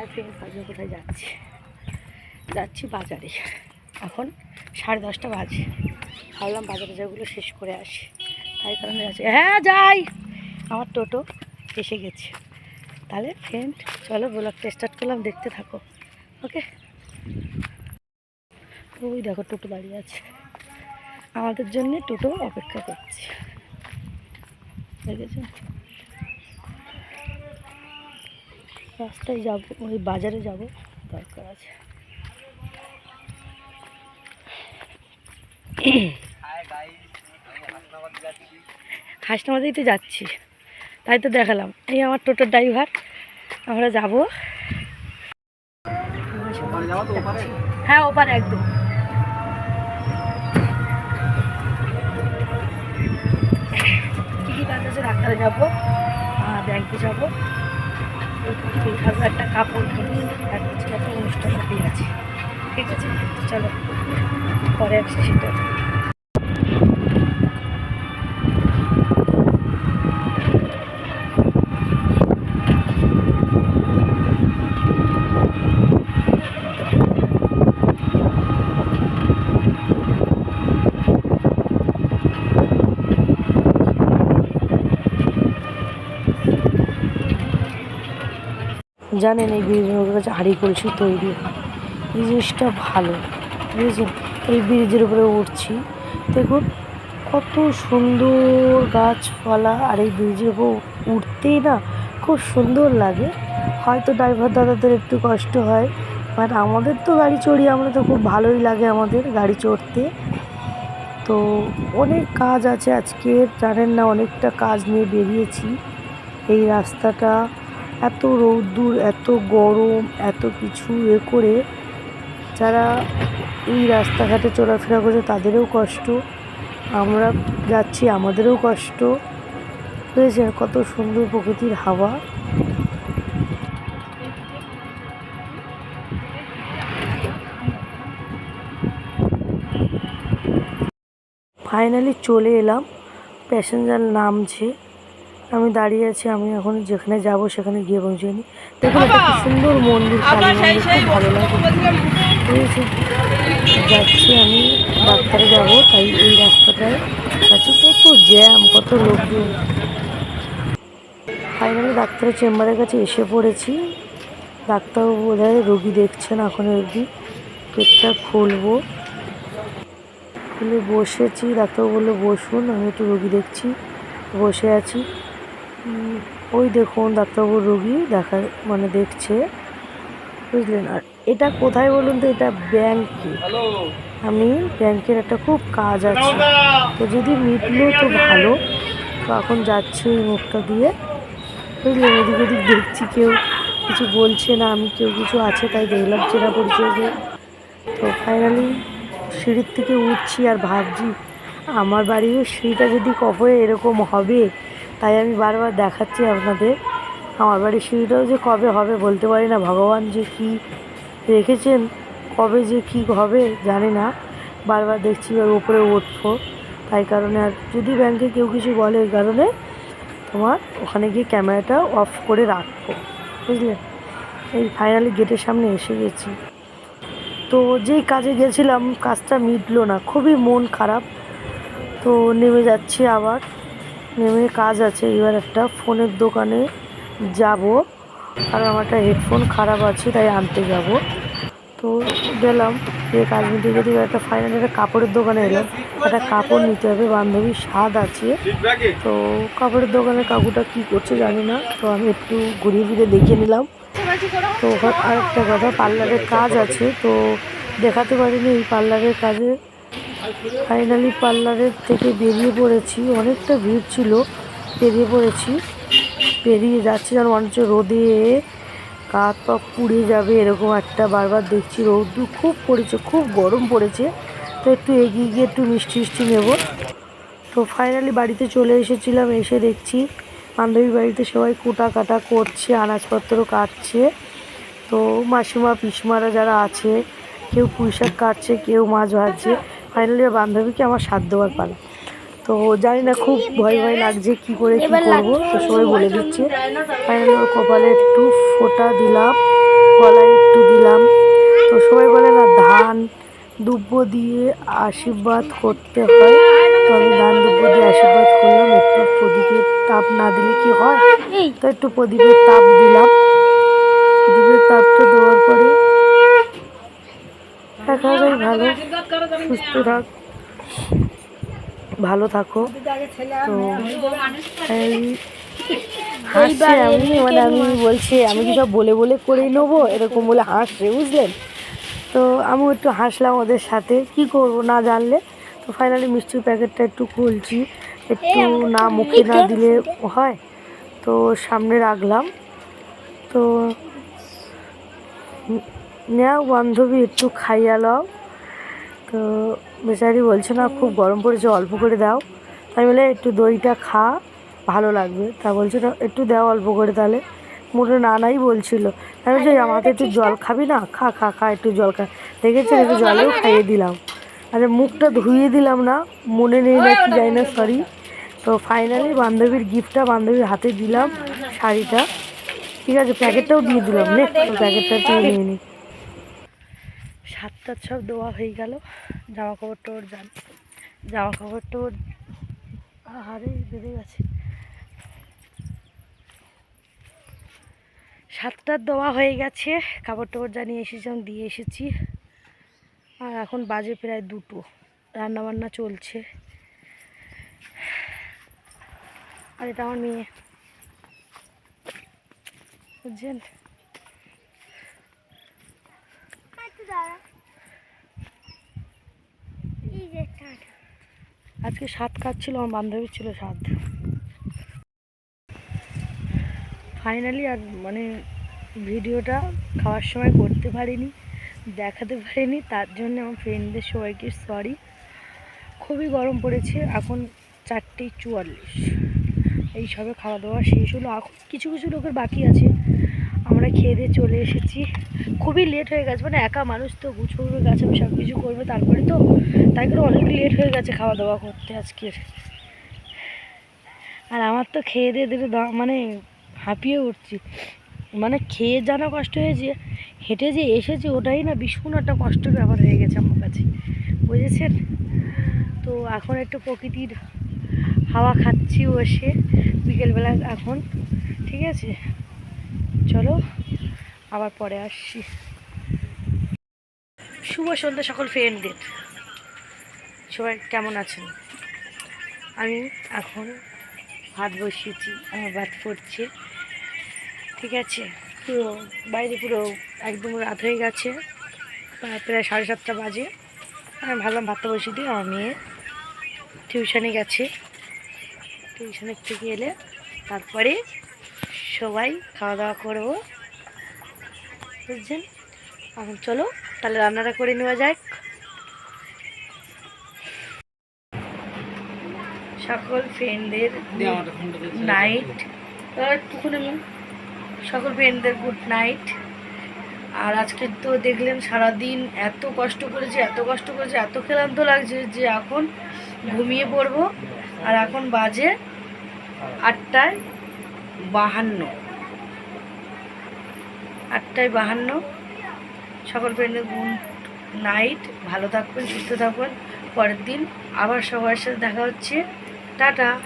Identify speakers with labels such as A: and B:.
A: Hi friend আজকে কোথায় যাচ্ছি? যাচ্ছি বাজারে। এখন সাড়ে দশটা বাজে। ভাবলাম বাজারে যেগুলো শেষ করে আসি। তাই কারণে যাচ্ছি হ্যাঁ যাই। আমার টোটো এসে গেছে। তাহলে ফ্রেন্ড চলো ব্লগটা স্টার্ট করলাম, দেখতে থাকো। ওকে ওই দেখো, টোটো দাঁড়িয়ে আছে। আমাদের জন্য টোটো অপেক্ষা করছে। দেখেছ? রাস্তায় যাব, ওই বাজারে যাব, দরকার আছে। হাসনাবাদেই তো যাচ্ছি, তাই তো দেখালাম। এই আমার টোটোর ড্রাইভার, আমরা যাব। হ্যাঁ ওপারে একদম। কী কাজ আছে ডাক্তারে যাব ব্যাংকে যাব। একটা কাপড় ধরি আর কিছু একটা অনুষ্ঠান আছে ঠিক আছে? চলো পরে আসছি সেটা। জানেন এই ব্রিজের কাছে হাঁড়ি কলসি তৈরি হয়। এই জিনিসটা ভালো, বুঝেছেন? এই ব্রিজের উপরে উঠছি, দেখুন কত সুন্দর গাছপালা, আর এই ব্রিজের উপর উঠতেই না খুব সুন্দর লাগে। হয়তো ড্রাইভার দাদাদের একটু কষ্ট হয় বাট আমাদের তো গাড়ি চড়ি আমরা তো খুব ভালোই লাগে আমাদের গাড়ি চড়তে। তো অনেক কাজ আছে আজকে জানেন না অনেকটা কাজ নিয়ে বেরিয়েছি। এই রাস্তাটা এত রৌদ্দুর এত গরম, এত কিছু এ করে যারা এই রাস্তাঘাটে চলাফেরা করছে তাদেরও কষ্ট, আমরা যাচ্ছি আমাদেরও কষ্ট। বুঝেছেন? কত সুন্দর প্রকৃতির হাওয়া। ফাইনালি চলে এলাম। প্যাসেঞ্জার নামছে। আমি দাঁড়িয়ে আছি আমি এখন যেখানে যাব সেখানে গিয়ে পৌঁছে নি। দেখুন একটা সুন্দর মন্দির কালী মন্দির খুব ভালো লাগে যাচ্ছি আমি ডাক্তারে যাব তাই এই রাস্তাটায় যাচ্ছি। কত জ্যাম কত লোকজন। ফাইনালি ডাক্তারের চেম্বারের কাছে এসে পড়েছি। ডাক্তারবাবু বোধ হয় রোগী দেখছেন এখন অবধি। পেটটা খুলবো। খুলে বসেছি ডাক্তারবাবু বলল বসুন আমি একটু রোগী দেখছি। বসে আছি। ওই দেখুন ডাক্তারবাবুর রোগী দেখা মানে দেখছে বুঝলেন? আর এটা কোথায় বলুন তো? এটা ব্যাংকে। আমি ব্যাংকের একটা খুব কাজ আছে। তো যদি মিটলো তো ভালো। তো এখন যাচ্ছি ওই মুখটা দিয়ে। বুঝলেন? এদিক ওদিক দেখছি কেউ কিছু বলছে না আমি কেউ কিছু আছে তাই দেখলাম চেনা পরিচয়কে তো ফাইনালি সিঁড়ির থেকে উঠছি আর ভাবছি আমার বাড়ির সিঁড়িটা যদি কবে এরকম হবে তাই আমি বারবার দেখাচ্ছি আপনাদের। আমার বাড়ির সিঁড়িটাও যে কবে হবে বলতে পারি না। ভগবান যে কি রেখেছেন, কবে যে কি হবে জানি না। বারবার দেখছি ওর উপরে উঠবো। তাই কারণে আর যদি ব্যাংকে কেউ কিছু বলে ওই কারণে তোমার ওখানে গিয়ে ক্যামেরাটা অফ করে রাখব। বুঝলে? এই ফাইনালি গেটের সামনে এসে গেছি। তো যেই কাজে গেছিলাম, কাজটা মিটলো না। খুবই মন খারাপ। তো নেমে যাচ্ছি আবার। নেমে কাজ আছে। এবার একটা ফোনের দোকানে যাব। কারণ আমার একটা হেডফোন খারাপ আছে, তাই আনতে যাব। তো গেলাম যে কাজ নিতে এবার একটা ফাইনালি একটা কাপড়ের দোকানে এলাম। একটা কাপড় নিতে হবে, বান্ধবীর স্বাদ আছে। তো কাপড়ের দোকানে কাকুটা কী করছে জানি না, তো আমি একটু ঘুরিয়ে ফিরে দেখে নিলাম। তো ওখানে আরেকটা কথা, পার্লারের কাজ আছে, তো দেখাতে পারিনি এই পার্লারের কাজে। ফাইনালি পার্লারের থেকে বেরিয়ে পড়েছি। অনেকটা ভিড় ছিল বেরিয়ে পড়েছি। বেরিয়ে যাচ্ছি যেন মনে হচ্ছে রোদে, কাত পা পুড়ে যাবে এরকম একটা বারবার দেখছি রৌদ্র খুব পড়েছে, খুব গরম পড়েছে। তো একটু এগিয়ে গিয়ে একটু মিষ্টি মিষ্টি নেব। তো ফাইনালি বাড়িতে চলে এসেছিলাম, এসে দেখছি বান্ধবীর বাড়িতে সবাই কোটা কাটা করছে, আনাজপত্র কাটছে। তো মাসিমা, পিসমারা যারা আছে, কেউ পুঁইশাক কাটছে, কেউ মাছ ভাজছে। ফাইনালি বান্ধবীকে আমার সাথ দেওয়ার পালা। তো জানি না খুব ভয় ভয় লাগছে কি করে কি করব তো সবাই বলে দিচ্ছে। ফাইনালি ওর কপালে একটু ফোঁটা দিলাম গলায় একটু দিলাম। তো সবাই বলে না ধান দুব্য দিয়ে আশীর্বাদ করতে হয়। তো আমি ধান দুব্য দিয়ে আশীর্বাদ করলাম একটু প্রদীপের তাপ না দিলে কি হয়? তো একটু প্রদীপের তাপ দিলাম। প্রদীপের তাপটা দেওয়ার পরে একাই ভালো সুস্থ থাক ভালো থাকো। তো এই হাসছে আমি মানে আমি বলছি আমি কি সব বলে বলে করেই নেব? এরকম বলে হাসছে বুঝলেন? তো আমিও একটু হাসলাম ওদের সাথে। কি করব না জানলে? তো ফাইনালি মিষ্টির প্যাকেটটা একটু খুলছি। একটু না মুখে না দিলে হয়। তো সামনে রাখলাম। তো নেও বান্ধবী, একটু খাইয়া লও তো বেচারি বলছে, না, খুব গরম পড়েছে, অল্প করে দাও। তাই বলে একটু দইটা খা, ভালো লাগবে। তা বলছে, না, একটু দাও অল্প করে তাহলে। মোটে না নাই বলছিল আমি বলছি, আমাকে একটু জল খাবি না? খা খা খা, একটু জল খা। দেখেছি, একটু জলেও খাইয়ে দিলাম। আরে মুখটা ধুইয়ে দিলাম না, মনে নেই না কি যাই না সরি তো ফাইনালি বান্ধবীর গিফটটা বান্ধবীর হাতে দিলাম শাড়িটা। ঠিক আছে, প্যাকেটটাও দিয়ে দিলাম। নে প্যাকেটটা তুই নিয়ে নি। সাতটার সব দেওয়া হয়ে গেল। জামা কাপড় টোর যান জামা কাপড় টোর আহারে বেড়ে গেছে। সাতটার দেওয়া হয়ে গেছে কাপড় টাপড় জানিয়ে এসেছিলাম দিয়ে এসেছি। আর এখন বাজে প্রায় দুটো রান্না বান্না চলছে। আর এটা আমার মেয়ে। বুঝছেন? আজকে সাত কাটছিল আমার বান্ধবীর ছিল সাত। ফাইনালি আর মানে ভিডিওটা খাওয়ার সময় করতে পারিনি, দেখাতে পারিনি, তার জন্য আমার ফ্রেন্ডদের সবাইকে সরি খুবই গরম পড়েছে, এখন চারটে চুয়াল্লিশ। এই সবে খাওয়া দাওয়া শেষ হলো এখন কিছু কিছু লোকের বাকি আছে। আমরা খেয়ে দিয়ে চলে এসেছি। খুবই লেট হয়ে গেছে মানে একা মানুষ তো গুছবে গেছে আমি সব কিছু করবে তারপরে তো, তাই করে অনেক লেট হয়ে গেছে খাওয়া দাওয়া করতে আজকের। আর আমার তো খেয়ে দিয়ে দিলে মানে হাঁপিয়ে উঠছি। মানে খেয়ে জানা কষ্ট হয়েছে, হেঁটে যে এসেছি ওটাই না ভীষণ একটা কষ্টের ব্যাপার হয়ে গেছে আমার কাছে। বুঝেছেন? তো এখন একটু প্রকৃতির হাওয়া খাচ্ছি বসে, বিকেলবেলা এখন, ঠিক আছে? চলো, আবার পরে আসছি। শুভ সন্ধ্যা সকল ফ্রেন্ডদের সবাই কেমন আছেন? আমি এখন ভাত বসিয়েছি, আমার ভাত পড়ছে। ঠিক আছে? পুরো বাইরে পুরো একদম রাত হয়ে গেছে, প্রায়- সাড়ে সাতটা বাজে। আমি ভাবলাম ভাতটা বসিয়ে দিই, আমার মেয়ে টিউশনে গেছে। টিউশনের থেকে এলে তারপরে সবাই খাওয়া দাওয়া করব। বুঝছেন? এখন চলো তাহলে রান্নাটা করে নেওয়া যাক। সকল ফ্রেন্ডদের নাইট সকল ফ্রেন্ডদের গুড নাইট আর আজকে তো দেখলেন সারাদিন এত কষ্ট করেছে এত কষ্ট করেছে এত ক্লান্ত লাগছে যে এখন ঘুমিয়ে পড়ব। আর এখন বাজে আটটায় বাহান্ন। আটটায় বাহান্ন। সকল ফ্রেন্ডের গুড নাইট ভালো থাকবেন, সুস্থ থাকবেন। পরের দিন আবার সবার সাথে দেখা হচ্ছে। টাটা।